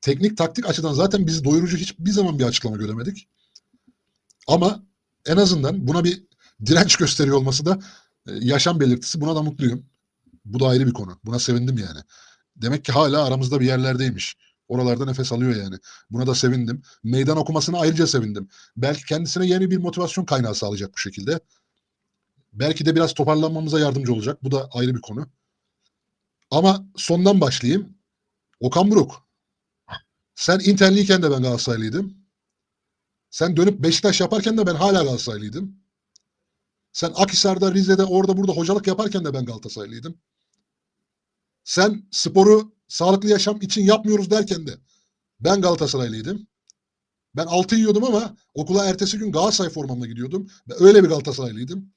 Teknik taktik açıdan zaten biz doyurucu hiçbir zaman bir açıklama göremedik. Ama en azından buna bir direnç gösteriyor olması da e, yaşam belirtisi. Buna da mutluyum. Bu da ayrı bir konu. Buna sevindim yani. Demek ki hala aramızda bir yerlerdeymiş. Oralarda nefes alıyor yani. Buna da sevindim. Meydan okumasına ayrıca sevindim. Belki kendisine yeni bir motivasyon kaynağı sağlayacak bu şekilde. Belki de biraz toparlanmamıza yardımcı olacak. Bu da ayrı bir konu. Ama sondan başlayayım. Okan Buruk. Sen Interliyken de ben Galatasaraylıydım. Sen dönüp Beşiktaş yaparken de ben hala Galatasaraylıydım. Sen Akhisar'da, Rize'de, orada burada hocalık yaparken de ben Galatasaraylıydım. Sen sporu sağlıklı yaşam için yapmıyoruz derken de ben Galatasaraylıydım. Ben altı yiyordum ama okula ertesi gün Galatasaray formamla gidiyordum. Ve öyle bir Galatasaraylıydım.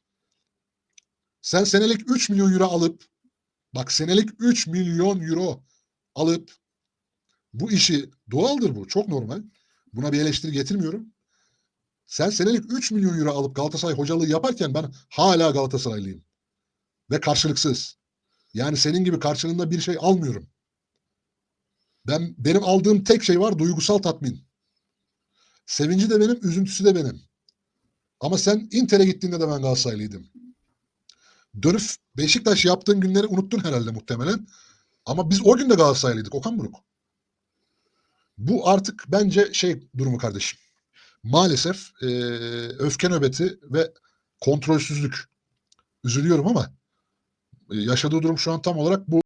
Sen senelik 3 milyon euro alıp bak senelik 3 milyon euro alıp bu işi doğaldır bu. Çok normal. Buna bir eleştiri getirmiyorum. Sen senelik 3 milyon euro alıp Galatasaray hocalığı yaparken ben hala Galatasaraylıyım. Ve karşılıksız. Yani senin gibi karşılığında bir şey almıyorum. Ben benim aldığım tek şey var duygusal tatmin. Sevinci de benim, üzüntüsü de benim. Ama sen Inter'e gittiğinde de ben Galatasaraylıydım. Dönüp Beşiktaş yaptığın günleri unuttun herhalde muhtemelen. Ama biz o gün de Galatasaraylıydık Okan Buruk. Bu artık bence şey durumu kardeşim. Maalesef eee, öfke nöbeti ve kontrolsüzlük. Üzülüyorum ama e, yaşadığı durum şu an tam olarak bu.